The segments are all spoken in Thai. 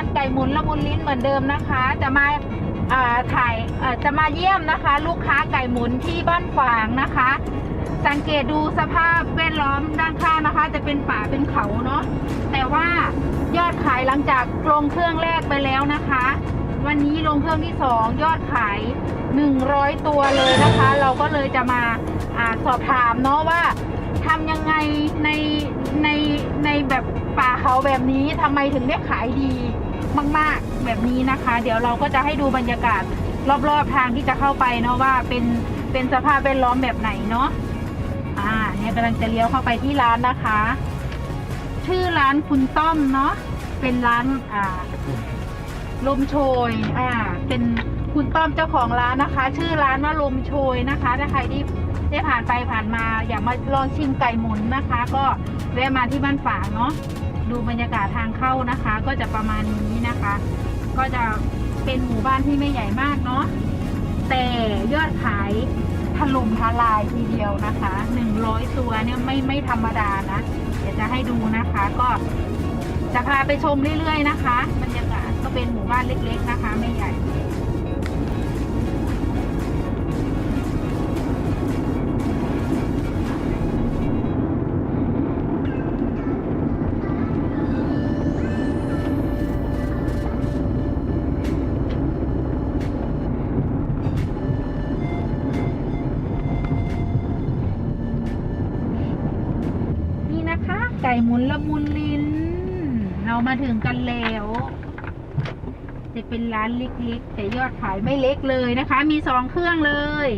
านไก่หมุนละมุนลิ้นเหมือนเดิมนะคะ จะมาถ่ายจะมาเยี่ยมนะคะ ลูกค้าไก่หมุนที่บ้านฝางนะคะ สังเกตดูสภาพแวดล้อมด้านข้างนะคะ จะเป็นป่าเป็นเขาเนาะแต่ว่ายอดขายหลังจากลงเครื่องแรกไปแล้วนะคะ วันนี้ลงเครื่องที่สองยอดขาย 100 ตัวเลยนะคะ เราก็เลยจะมาอาสอบถามเนาะว่าทำยังไงในในในแบบป่าเขาแบบนี้ทำไมถึงได้ขายดี มาก ๆ แบบนี้นะคะ เดี๋ยวเราก็จะให้ดูบรรยากาศรอบๆทางที่จะเข้าไปเนาะว่าเป็นเป็นสภาพแวดล้อมแบบไหนเนาะอ่าเนี่ยกำลังจะเลี้ยวเข้าไปที่ร้านนะคะ ชื่อร้านคุณต้อมเนาะเป็นร้านอ่าลมโชยอ่า เป็นคุณต้อมเจ้าของร้านนะคะ ชื่อร้านว่าลมโชยนะคะ ถ้าใครที่ได้ผ่านไปผ่านมาอยากมาลองชิมไก่หมุนนะคะ ก็แวะมาที่บ้านฝางเนาะ ดูบรรยากาศทางเข้านะคะ ก็จะประมาณนี้นะคะ ก็จะเป็นหมู่บ้านที่ไม่ใหญ่มากเนาะแต่ยอดขายถล่มทลายทีเดียวนะคะหนึ่งร้อยตัวเนี่ยไม่ไม่ธรรมดานะเดี๋ยวจะให้ดูนะคะ ก็จะพาไปชมเรื่อยๆนะคะ บรรยากาศก็เป็นหมู่บ้านเล็ก ๆ นะคะ ไม่ใหญ่ ก่หมุนละมุนลิ้น เรามาถึงกันแล้ว จะเป็นร้านเล็กๆ แต่ยอดขายไม่เล็กเลยนะคะ มีสองเครื่องเลย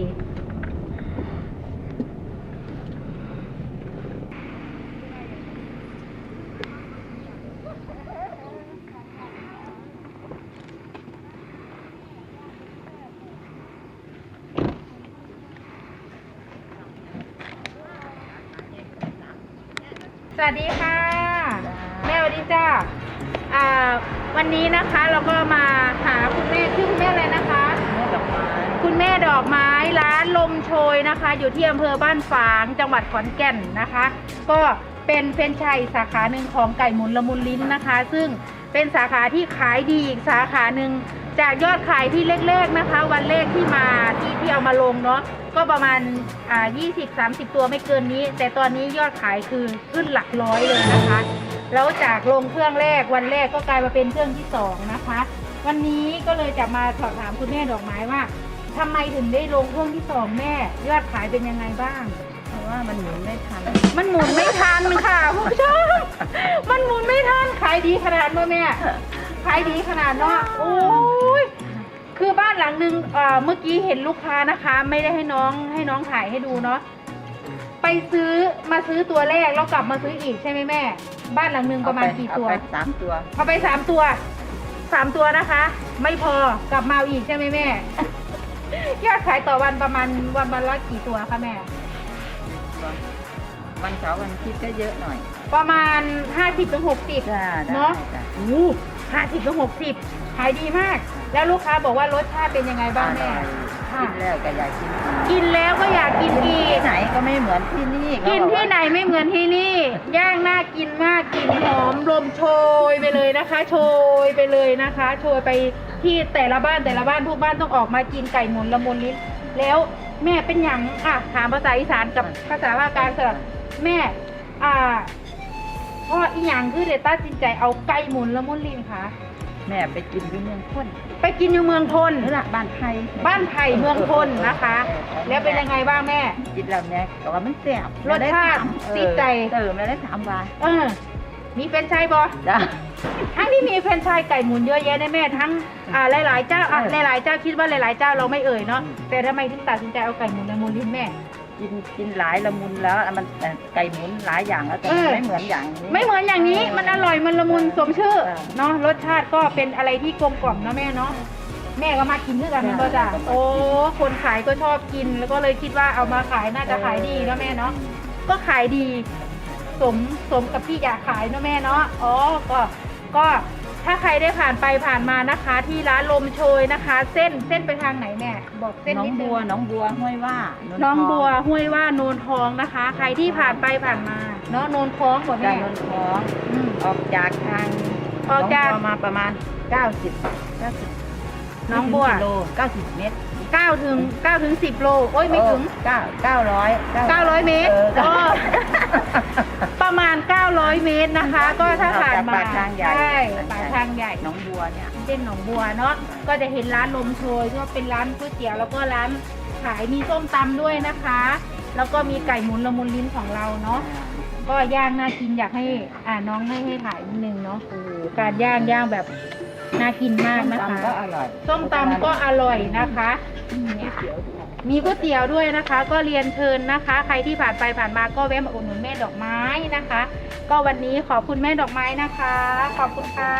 สวัสดีค่ะ แม่สวัสดีจ้าอ่าวันนี้นะคะเราก็มาหาคุณแม่ชื่อคุณแม่อะไรนะคะแม่ดอกไม้คุณแม่ดอกไม้ร้านลมโชยนะคะ อยู่ที่อำเภอบ้านฝางจังหวัดขอนแก่นนะคะ ก็เป็นเฟรนไชส์สาขาหนึ่งของไก่หมุนละมุนลิ้นนะคะ ซึ่ง เป็นสาขาที่ขายดีอีกสาขาหนึ่งจากยอดขายที่เล็กๆนะคะ วันแรกที่มาที่ที่เอามาลงเนาะก็ประมาณอ่า20-30 ตัวไม่เกินนี้ แต่ตอนนี้ยอดขายคือขึ้นหลักร้อยเลยนะคะ แล้วจากลงเครื่องแรกวันแรกก็กลายมาเป็นเครื่องที่สองนะคะ วันนี้ก็เลยจะมาสอบถามคุณแม่ดอกไม้ว่าทำไมถึงได้ลงเครื่องที่สองแม่ ยอดขายเป็นยังไงบ้าง เพราะว่ามันหมุนไม่ทัน มันหมุนไม่ทันค่ะคุณผู้ชม มันหมุนไม่ทันขายดีขนาดเมื่อแม่ขายดีขนาดเนาะโอ้ยคือบ้านหลังนึงเอ่อเมื่อกี้เห็นลูกค้านะคะ ไม่ได้ให้น้องให้น้องถ่ายให้ดูเนาะไปซื้อมาซื้อตัวแรกแล้วกลับมาซื้ออีกใช่ไหมแม่ บ้านหลังนึงประมาณกี่ตัวเอาไปสามตัวเอาไปสามตัวสามตัวนะคะ ไม่พอกลับมาเอาอีกใช่ไหมแม่ยอดขายต่อวันประมาณวันวันละกี่ตัวคะแม่ วันเสาร์วันอาทิตย์ก็เยอะหน่อยประมาณห้าสิบถึงหกสิบจ้าได้เนาะจ้ะโอ้ห้าสิบถึงหกสิบขายดีมาก แล้วลูกค้าบอกว่ารสชาติเป็นยังไงบ้างแม่อร่อยค่ะ กินแล้วก็อยากกินอีกกินแล้วก็อยากกินอีก ที่ไหนก็ไม่เหมือนที่นี่กินที่ไหนไม่เหมือนที่นี่ ย่างน่ากินมากกลิ่นหอมลมโชยไปเลยนะคะ โชยไปเลยนะคะ โชยไปที่แต่ละบ้านแต่ละบ้านทุกบ้านต้องออกมากินไก่หมุนละมุนลิ้นแล้วแม่เป็นอย่างอะถามภาษาอีสานกับภาษาภาคกลางสลับ แม่ อ่าพ่ออีหยังคือเดต้าจินใจเอาไก่หมุนละมุนลิ้นค่ะ แม่ไปกินที่เมืองพ้นไปกินอยู่เมืองทนนี่แหละบ้านไทยบ้านไผ่เมืองทนนะคะ แล้วเป็นยังไงบ้างแม่ กินแล้วเนี่ยก็ว่ามันแซ่บรสชาติเออติดใจเออไม่ได้ถามว่าเออ มีเป็นไชายบอจ้าทั้งที่มีแฟรนไชส์ไก่หมุนเยอะแยะนะแม่ทั้งอ่าหลายๆเจ้าอะเออหลายๆเจ้าคิดว่าหลายๆเจ้าเราไม่เอ่ยเนาะอืมแต่ทำไมถึงตัดสินใจเอาไก่หมุนละมุนลิ้นแม่ กินกินหลายละมุนแล้วมันแต่ไก่หมุนหลายอย่างแล้วแต่เออ ไม่เหมือนอย่างนี้ ไม่เหมือนอย่างนี้มันอร่อยมันละมุนสมชื่อเออเนาะรสชาติก็เป็นอะไรที่กลมกล่อมเนาะแม่เนาะแม่ก็มากินด้วยกันมันก็จะใช่โอ้คนขายก็ชอบกิน แล้วก็เลยคิดว่าเอามาขายน่าจะขายดีเนาะแม่เนาะก็ขายดี สมสมกับที่อยากขายเนาะแม่เนาะอ๋อก็ก็ ถ้าใครได้ผ่านไปผ่านมานะคะ ที่ร้านลมโชยนะคะ เส้นเส้นไปทางไหนแม่บอกเส้นน้องนิดนึบัวน้องบัวห้วยว่าน้องทบัวห้วยว่าโนนทองนะคะ ใครที่ผ่านไปผ่านมาเนาะโนนท้องกว่าด้าแม่นนนท้องอืม ออกจากทางออกจาก น้งบัวมาประมาณเก้าสิบเก้าสิบน้องบัวโลเก้าสิบเมตร 9ถึง9ถึง10 โล โอ้ยไม่ถึง เก้าเก้าร้อย900 เมตรเออก็ประมาณ 900 เมตรนะคะ ก็ถ้าผ่านมาปากทางใหญ่ ใช่ปากทางใหญ่น้องบัวเนี่ย เส้นหนองบัวเนาะ ก็จะเห็นร้านลมโชยก็เป็นร้านก๋วยเตี๋ยวแล้วก็ร้านขายมีส้มตำด้วยนะคะ แล้วก็มีไก่หมุนละมุนลิ้นของเราเนาะ ก็ย่างน่ากินอยากให้อ่าน้องให้ให้ถ่ายนิดนึงเนาะโอ้โหการย่างย่างแบบน่ากินมากนะคะ ตำก็อร่อยส้มตำก็อร่อยนะคะเนี่ยมีก๋วยเตี๋ยวด้วยนะคะ ก็เรียนเชิญนะคะ ใครที่ผ่านไปผ่านมาก็แวะมาอุดหนุนแม่ดอกไม้นะคะ ก็วันนี้ขอบคุณแม่ดอกไม้นะคะ ขอบคุณค่ะ